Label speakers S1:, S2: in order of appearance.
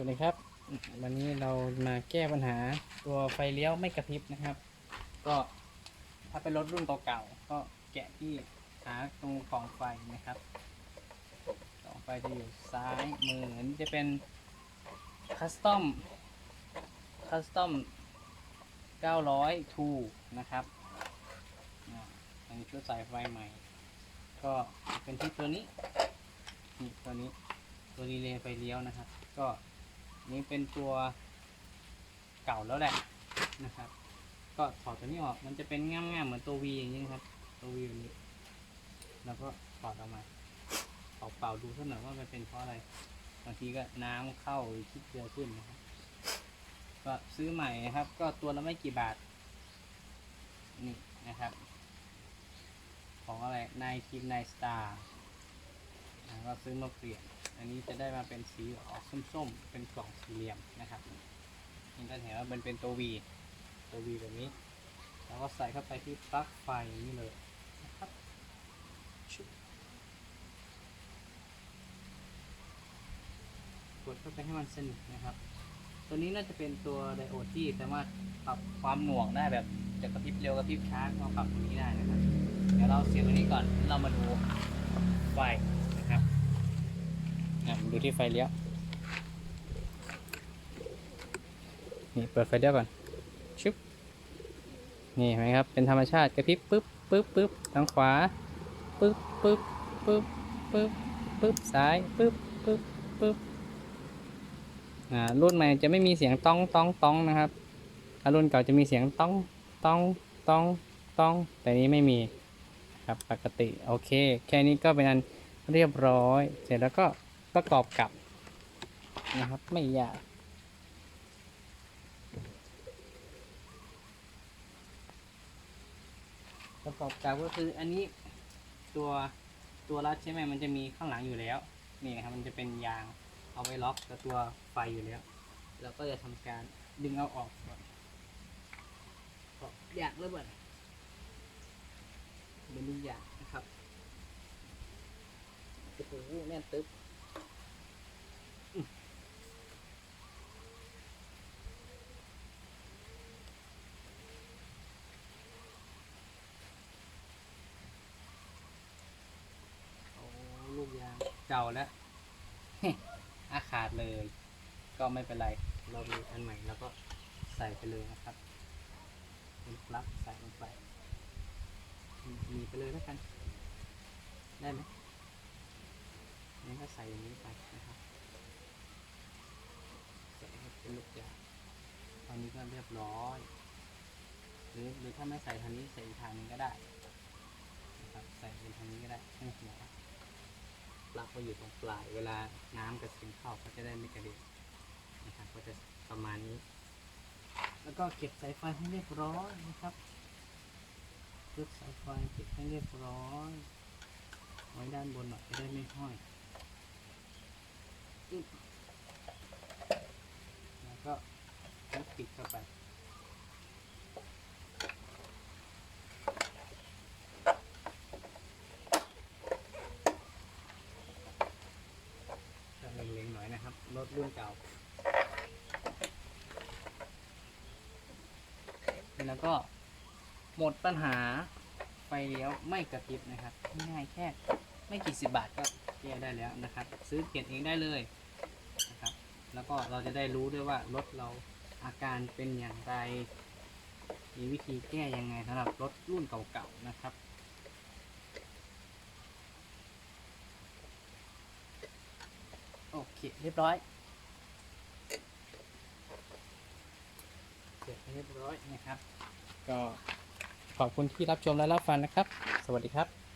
S1: วัสดีครับ วันนี้เรามาแก้ปัญหาตัวไฟเลี้ยวไม่กระพริบนะครับ ก็ถ้าเป็นรถรุ่นเก่าๆก็แกะที่ขาตรงกล่องไฟนะครับกล่องไฟจะอยู่ซ้ายมือนี้จะเป็นคัสตอมคัสตอม900ทูนะครับอันนี้ชุดสายไฟใหม่ ก็เป็นที่ตัวนี้นี่ตัวนี้ตัวรีเลย์ไฟเลี้ยวนะครับ ก็ นี้เป็นตัวเก่าแล้วแหละนะครับ ก็ถอดตัวนี้ออก มันจะเป็นง่ามๆเหมือนตัว V อย่างนี้ครับ ตัว V แบบนี้ แล้วก็ถอดออกมาเป่าเป่าๆดูสักหน่อยว่ามันเป็นเพราะอะไร บางทีก็น้ำเข้าหรือคิดเกลือขึ้นนะครับ ก็ซื้อใหม่นะครับ ก็ตัวละไม่กี่บาท นี่นะครับ ของอะไรนายทีมนายสตาร์ก็ซื้อมาเปลี่ยน อันนี้จะได้มาเป็นสีออกส้มๆ เป็นกล่องสี่เหลี่ยมนะครับนี่ก็เห็นว่ามันเป็นตัว V ตัว V แบบนี้ แล้วก็ใส่เข้าไปที่ปลั๊กไฟนี่เลยนะครับกดเข้าไปให้มันสนิทนะครับ ตัวนี้น่าจะเป็นตัวไดโอดที่สามารถปรับความหน่วงได้แบบจะกระพริบเร็วกระพริบช้าก็ปรับตรงนี้ได้นะครับ เดี๋ยวเราเสียบตรงนี้ก่อน เรามาดูไฟ อะดูที่ไฟเลี้ยว นี่เปิดไฟเลี้ยวก่อน ชึบ นี่เห็นไหมครับ เป็นธรรมชาติกระพริบปึ๊บปึ๊บปึ๊บทางขวาปึ๊บปึ๊บปึ๊บปึ๊บปึ๊บซ้ายปึ๊บปึ๊บปึ๊บอ่ารุ่นใหม่จะไม่มีเสียงต้องต้องต้องนะครับถ้ารุ่นเก่าจะมีเสียงต้องต้องต้องต้อง แต่นี้ไม่มีครับปกติ โอเค แค่นี้ก็เป็นอันเรียบร้อย เสร็จแล้วก็ ประกอบกับนะครับ ไม่ยากประกอบกับก็คืออันนี้ตัวตัวรัดใช่ไหมมันจะมีข้างหลังอยู่แล้ว นี่นะครับมันจะเป็นยางเอาไว้ล็อกกับตัวไฟอยู่แล้วแล้วก็จะทำการดึงเอาออกก่อนก็อยากเลยบ่นเป็นลูกอยางนะครับโอ้โหแน่นตึ๊บอื้อโอ้ลูกยาง เก่าแล้ว อาขาดเลย ก็ไม่เป็นไร เรามีอันใหม่แล้วก็ใส่ไปเลยนะครับเป็นปลั๊กใส่ลงไป มีไปเลยแล้วกัน ได้ไหมนี่ก็ใส่อย่างนี้ไปนะครับใส่ให้เป็นลูกยางตอนนี้ก็เรียบร้อย หรือหรือถ้าไม่ใส่ทางนี้ใส่อีกทางนึงก็ได้นะครับใส่เป็นทางนี้ก็ได้ให้หัวปลั๊ ก็อยู่ตรงปลาย เวลาน้ำกระเซ็นเข้าก็จะได้ไม่กระเด็นนะครับก็จะประมาณนี้ แล้วก็เก็บสายไฟให้เรียบร้อยนะครับเก็บสายไฟเก็บให้เรียบร้อยไว้ด้านบนหน่อยจะได้ไม่ห้อยอึ๊บแล้วก็ยัดปิดเข้าไปจะเล็งๆห นะครับ รถรุ่นเก่า แล้วก็หมดปัญหาไฟเลี้ยวไม่กระพริบนะครับ ง่ายแค่ไม่กี่สิบบาทก็แก้ได้แล้วนะครับ ซื้อเปลี่ยนเองได้เลยนะครับ แล้วก็เราจะได้รู้ด้วยว่ารถเราอาการเป็นอย่างไร มีวิธีแก้ยังไงสำหรับรถรุ่นเก่าๆนะครับ โอ เคเรียบร้อยเสร็จเรียบร้อยนะครับ ก็ขอบคุณที่รับชมและรับฟังนะครับ สวัสดีครับ